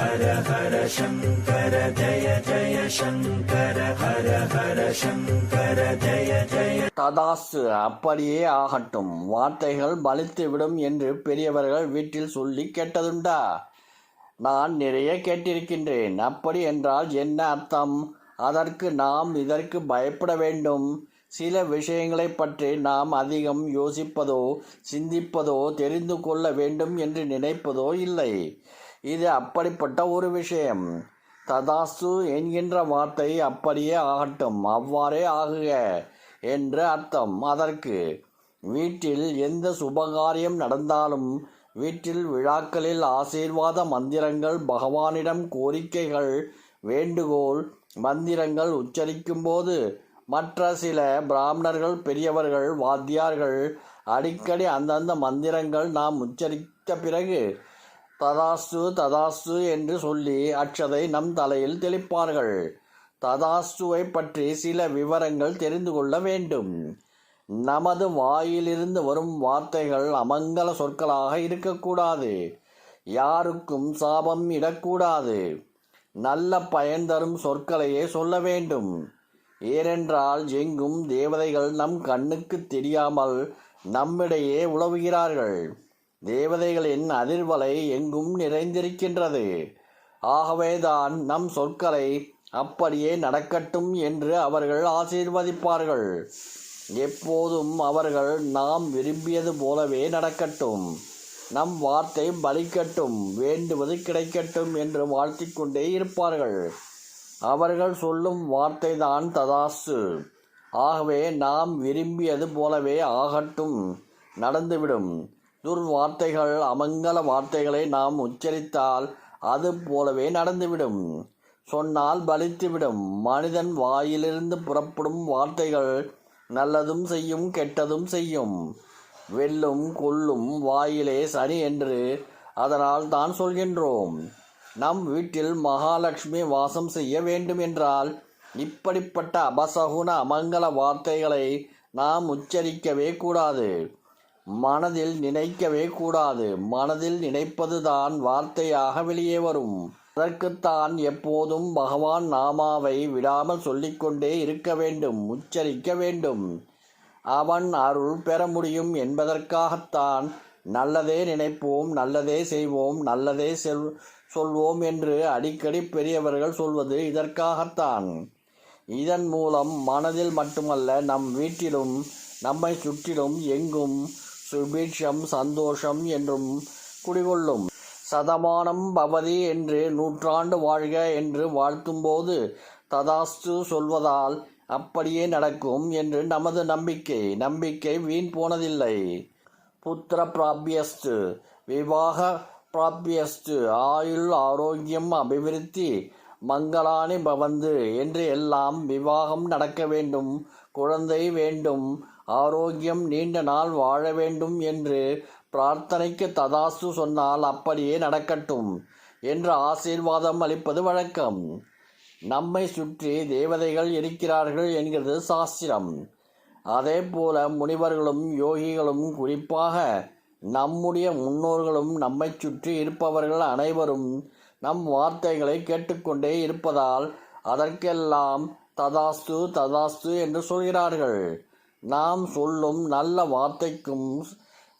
ஹர ஹர சங்கர ஜய ஜய சங்கர ஹர ஹர சங்கர ஜய ஜய ததாசு அப்படியே ஆகட்டும். வார்த்தைகள் பலித்துவிடும் என்று பெரியவர்கள் வீட்டில் சொல்லி கேட்டதுண்டா. நான் நிறைய கேட்டிருக்கின்றேன். அப்படி என்றால் என்ன அர்த்தம்? அதற்கு நாம் இதற்கு பயப்பட வேண்டும். சில விஷயங்களைப் பற்றி நாம் அதிகம் யோசிப்பதோ சிந்திப்பதோ தெரிந்து கொள்ள வேண்டும் என்று நினைப்பதோ இல்லை. இது அப்படிப்பட்ட ஒரு விஷயம். ததாசு என்கின்ற வார்த்தை அப்படியே ஆகட்டும் அவ்வாறே ஆகுக என்று அர்த்தம். அதற்கு வீட்டில் எந்த சுபகாரியம் நடந்தாலும் வீட்டில் விழாக்களில் ஆசீர்வாத மந்திரங்கள் பகவானிடம் கோரிக்கைகள் வேண்டுகோள் மந்திரங்கள் உச்சரிக்கும்போது மற்ற சில பிராமணர்கள் பெரியவர்கள் வாத்தியார்கள் அடிக்கடி அந்தந்த மந்திரங்கள் நாம் உச்சரித்த பிறகு ததாஸ்து ததாஸ்து என்று சொல்லி அச்சதை நம் தலையில் தெளிப்பார்கள். ததாஸ்துவை பற்றி சில விவரங்கள் தெரிந்து கொள்ள வேண்டும். நமது வாயிலிருந்து வரும் வார்த்தைகள் அமங்கல சொற்களாக இருக்கக்கூடாது. யாருக்கும் சாபம் இடக்கூடாது. நல்ல பயன் தரும் சொற்களையே சொல்ல வேண்டும். ஏனென்றால் எங்கும் தேவதைகள் நம் கண்ணுக்கு தெரியாமல் நம்மிடையே உழவுகிறார்கள். தேவதைகளின் அதிர்வலை எங்கும் நிறைந்திருக்கின்றது. ஆகவேதான் நம் சொற்களை அப்படியே நடக்கட்டும் என்று அவர்கள் ஆசீர்வதிப்பார்கள். எப்போதும் அவர்கள் நாம் விரும்பியது போலவே நடக்கட்டும். நம் வார்த்தை பலிக்கட்டும் வேண்டுவது கிடைக்கட்டும் என்று வாழ்த்திக்கொண்டே இருப்பார்கள். அவர்கள் சொல்லும் வார்த்தைதான் ததாசு. ஆகவே நாம் விரும்பியது போலவே ஆகட்டும் நடந்துவிடும். துர்வார்த்தைகள் அமங்கல வார்த்தைகளை நாம் உச்சரித்தால் அது போலவே நடந்துவிடும். சொன்னால் பலித்துவிடும். மனிதன் வாயிலிருந்து புறப்படும் வார்த்தைகள் நல்லதும் செய்யும் கெட்டதும் செய்யும். வெல்லும் கொல்லும் வாயிலே சனி என்று அதனால் தான் சொல்கின்றோம். நம் வீட்டில் மகாலட்சுமி வாசம் செய்ய வேண்டும் என்றால் இப்படிப்பட்ட அபசகுன அமங்கல வார்த்தைகளை நாம் உச்சரிக்கவே கூடாது. மனதில் நினைக்கவே கூடாது. மனதில் நினைப்பதுதான் வார்த்தையாக வெளியே வரும். அதற்குத்தான் எப்போதும் பகவான் நாமாவை விடாமல் சொல்லிக்கொண்டே இருக்க வேண்டும் உச்சரிக்க வேண்டும். அவன் அருள் பெற முடியும் என்பதற்காகத்தான் நல்லதே நினைப்போம் நல்லதே செய்வோம் நல்லதே செல் சொல்வோம் என்று அடிக்கடி பெரியவர்கள் சொல்வது இதற்காகத்தான். இதன் மூலம் மனதில் மட்டுமல்ல நம் வீட்டிலும் நம்மை சுற்றிலும் எங்கும் சுபீட்சம் சந்தோஷம் என்றும் குடிகொள்ளும். சதமானம் பவதி என்று நூற்றாண்டு வாழ்க என்று வாழ்த்தும்போது ததாஸ்து சொல்வதால் அப்படியே நடக்கும் என்று நமது நம்பிக்கை. நம்பிக்கை வீண் போனதில்லை. புத்திர பிராபியஸ்து விவாக பிராபியஸ்து ஆயுள் ஆரோக்கியம் அபிவிருத்தி மங்களானி பவந்து என்று எல்லாம் விவாகம் நடக்க வேண்டும் குழந்தை வேண்டும் ஆரோக்கியம் நீண்ட நாள் வாழ வேண்டும் என்று பிரார்த்தனைக்கு ததாசு சொன்னால் அப்படியே நடக்கட்டும் என்று ஆசீர்வாதம் அளிப்பது வழக்கம். நம்மை சுற்றி தேவதைகள் இருக்கிறார்கள் என்கிறது சாஸ்திரம். அதே போல முனிவர்களும் யோகிகளும் குறிப்பாக நம்முடைய முன்னோர்களும் நம்மை சுற்றி இருப்பவர்கள் அனைவரும் நம் வார்த்தைகளை கேட்டுக்கொண்டே இருப்பதால் அதற்கெல்லாம் ததாஸ்து ததாஸ்து என்று சொல்கிறார்கள். நாம் சொல்லும் நல்ல வார்த்தைக்கும்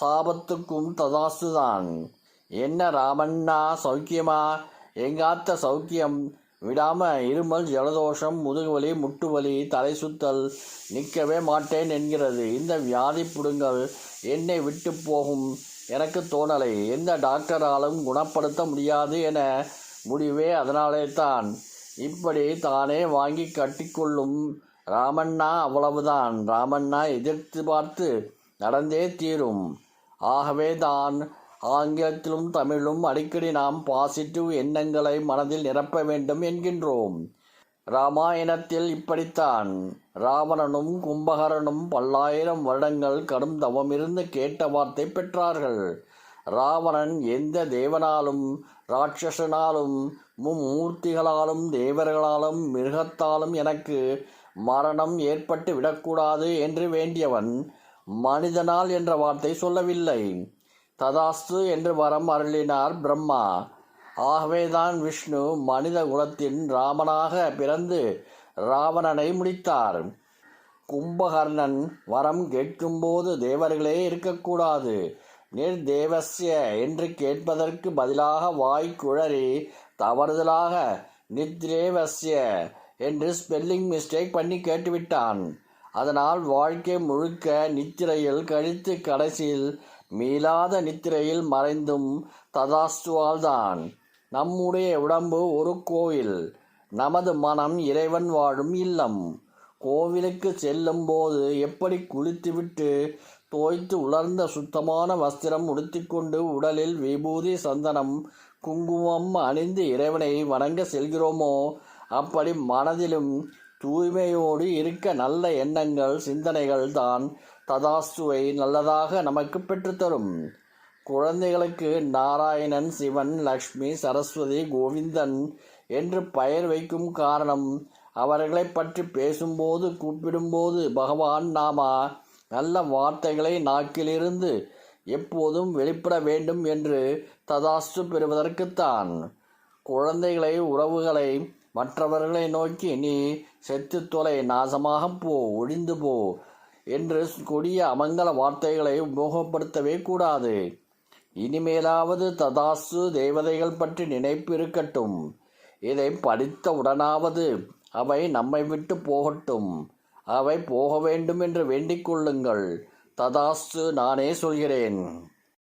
சாபத்துக்கும் ததாஸ்து தான் என்ன ராமண்ணா சௌக்கியமா? எங்காத்த சௌக்கியம்? விடாம இருமல் ஜலதோஷம் முதுகுவலி முட்டுவலி தலை சுத்தல் நிற்கவே மாட்டேன் என்கிறது. இந்த வியாதி புடுங்கள் என்னை விட்டு போகும். எனக்கு தோணலை. எந்த டாக்டராலும் குணப்படுத்த முடியாது என முடிவே அதனாலே தான் இப்படி தானே வாங்கி கட்டிக்கொள்ளும் ராமண்ணா அவ்வளவுதான். ராமண்ணா எதிர்த்து பார்த்து நடந்தே தீரும். ஆகவே தான் ஆங்கிலத்திலும் தமிழும் அடிக்கடி நாம் பாசிட்டிவ் எண்ணங்களை மனதில் நிரப்ப வேண்டும் என்கின்றோம். ராமாயணத்தில் இப்படித்தான். ராவணனும் கும்பகரனும் பல்லாயிரம் வருடங்கள் கடும் தவமிருந்து கேட்ட வார்த்தை பெற்றார்கள். ராவணன் எந்த தேவனாலும் ராட்சசனாலும் மும்மூர்த்திகளாலும் தேவர்களாலும் மிருகத்தாலும் எனக்கு மரணம் ஏற்பட்டு விடக்கூடாது என்று வேண்டியவன் மனிதனால் என்ற வார்த்தை சொல்லவில்லை. ததாஸ்து என்று வரம் அருளினார் பிரம்மா. ஆகவேதான் விஷ்ணு மனித குலத்தின் ராமனாக பிறந்து ராவணனை முடித்தார். கும்பகர்ணன் வரம் கேட்கும்போது தேவர்களே இருக்கக்கூடாது. நிர்தேவஸ்ய என்று கேட்பதற்கு பதிலாக வாய் குழறி தவறுதலாக நித்ரேவசிய என்று ஸ்பெல்லிங் மிஸ்டேக் பண்ணி கேட்டுவிட்டான். அதனால் வாழ்க்கை முழுக்க நித்திரையில் கழித்து கடைசியில் மீளாத நித்திரையில் மறைந்தும் ததாஸ்துவால்தான் நம்முடைய உடம்பு ஒரு கோயில் நமது மனம் இறைவன் வாழும் இல்லம். கோவிலுக்கு செல்லும் போது எப்படி குளித்துவிட்டு தோய்த்து உலர்ந்த சுத்தமான வஸ்திரம் உடுத்திக்கொண்டு உடலில் விபூதி சந்தனம் குங்குமம் அணிந்து இறைவனை வணங்க செல்கிறோமோ அப்படி மனதிலும் தூய்மையோடு இருக்க நல்ல எண்ணங்கள் சிந்தனைகள் தான் ததாஸ்துவை நல்லதாக நமக்கு பெற்றுத்தரும். குழந்தைகளுக்கு நாராயணன் சிவன் லக்ஷ்மி சரஸ்வதி கோவிந்தன் என்று பெயர் வைக்கும் காரணம் அவர்களை பற்றி பேசும்போது கூப்பிடும்போது பகவான் நாமா நல்ல வார்த்தைகளை நாக்கிலிருந்து எப்போதும் வெளிப்பட வேண்டும் என்று ததாஸ்து பெறுவதற்குத்தான். குழந்தைகளை உறவுகளை மற்றவர்களை நோக்கி நீ செத்து தொலை நாசமாக போ ஒழிந்து போ என்று கொடிய அமங்கல வார்த்தைகளை உபயோகப்படுத்தவே கூடாது. இனிமேலாவது ததாசு தேவதைகள் பற்றி நினைப்பு இருக்கட்டும் இதை படித்த உடனாவது அவை நம்மை விட்டு போகட்டும். அவை போக வேண்டும் என்று வேண்டிக் கொள்ளுங்கள். ததாஸ்து நானே சொல்கிறேன்.